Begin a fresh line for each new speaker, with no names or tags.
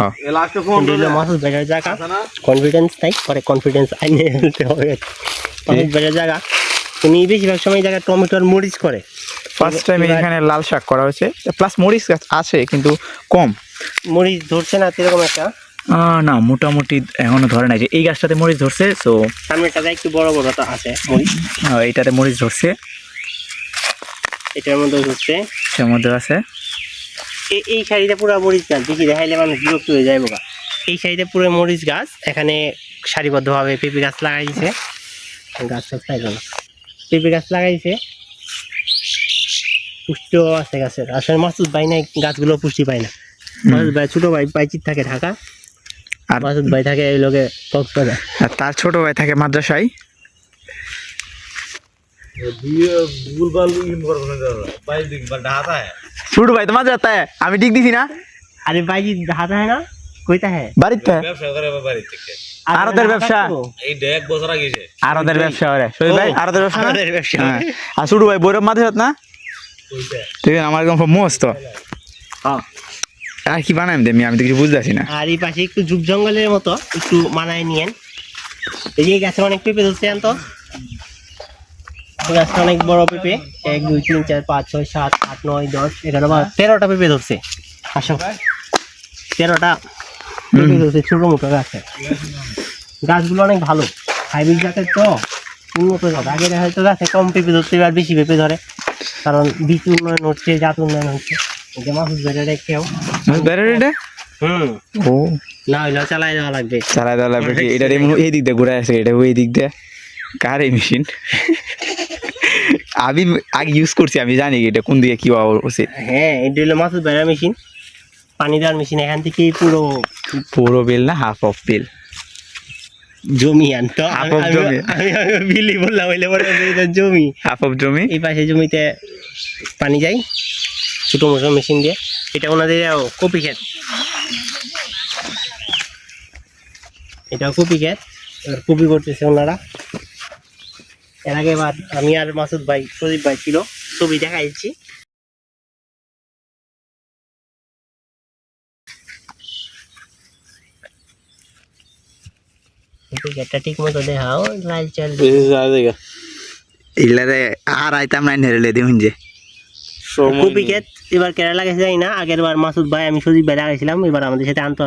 হ্যাঁ।
আচ্ছা, টমেটো আর মরিচ করে
লাল শাক করা হয়েছে প্লাস মরিচ গাছ আছে কিন্তু কম
মরিচ ধরছে না এরকম একটা
না মোটামুটি এখনো ধরে নাই যে এই গাছটাতে মরিচ ধরছে তো
সামনেটাতে বড় বড় আছে মরিচ মরিচ ধরছে এটার মধ্যে ধরছে
এটার মধ্যে আছে
এই শাড়িতে পুরো মরিচ গাছ দেখি দেখাইলে মানুষ বিরক্ত হয়ে যাইব গা এই শাড়িতে পুরো মরিচ গাছ এখানে সারিবদ্ধভাবে পেঁপে গাছ লাগাইছে গাছ সবটাই গেল পেঁপে গাছ লাগাইছে পুষ্টিও আছে গাছের আসলে মাসুদ ভাই নাই গাছগুলো পুষ্টি পায় না মাসুদ ভাই ছোটো ভাই পাইচি থাকে ঢাকা আর মাসুদ ভাই থাকে এই লোকে
আর তার ছোট ভাই থাকে মাদ্রাসাই
ভুলভাল ইনফরমেশন বাইরে ঢাকা
ছোট ভাই তোমার যাতা হ্যাঁ আমি ঠিক দিছি না
আরে ভাই হাতে হয় না কইতা হ্যাঁ
বাড়িতে ব্যবসা করে বাড়িতে থেকে আরদের ব্যবসা
এই ডেক বছর আগে গেছে
আরদের ব্যবসা রে সই ভাই আরদের ব্যবসা আরদের ব্যবসা হ্যাঁ। আর ছোট ভাই বৈরব মাঝে না ঠিক আছে আমার একদম মস্ত হ্যাঁ আর কি বানাইম দেমি আমি তো কিছু বুঝতে না
আর এই পাশে একটু জুপ জঙ্গলের মতো একটু মানায় নিয়েন এই যে গাছে অনেক পেঁপে ধরছে তো গাছটা অনেক বড় পেঁপে এক দুই তিন চার পাঁচ ছয় সাত আট নয় দশ এগারো বারো তেরোটা পেঁপে ধরছে আসো তেরোটা পেঁপে ধরছে ছোটো মোটো গাছে গাছগুলো অনেক ভালো হাইব্রিড গাছের তো উন্নত আগে দেখা যেত গাছে কম পেঁপে ধরছে আর বেশি পেঁপে ধরে কারণ বীজ উন্নয়ন হচ্ছে জাত উন্নয়ন হচ্ছে যে মাহুস বেড়ে কেউ বেড়ে হুম ও না হইলেও চালাই দেওয়া লাগবে
চালাই দেওয়া লাগবে এটা এই দিক দিয়ে ঘুরে আসে এটা ওই দিক দিয়ে কার এই মেশিন আমি আগে ইউজ করছি আমি জানি এটা কোন দিকে কি হওয়া উচিত
হ্যাঁ এটা হলো মাছ ভাইরা মেশিন পানি দেওয়ার মেশিন এখান থেকে পুরো
পুরো বিল না হাফ অফ বেল
জমি আনতো জমি বিলি বললাম হইলে জমি হাফ অফ জমি এই পাশে জমিতে পানি যায় ছোটো মোটো মেশিন দিয়ে এটা ওনাদের কপি ক্ষেত এটা কপি ক্ষেত কপি করতেছে ওনারা এর আগে এবার আমি আর মাসুদ ভাই প্রদীপ ভাই ছিল ছবি দেখাইছি এটা ঠিক মতো চাল আর যে এবার যাই না আগের বার আমি সুদীপ ভাই লাগাইছিলাম এবার আমাদের সাথে আনতো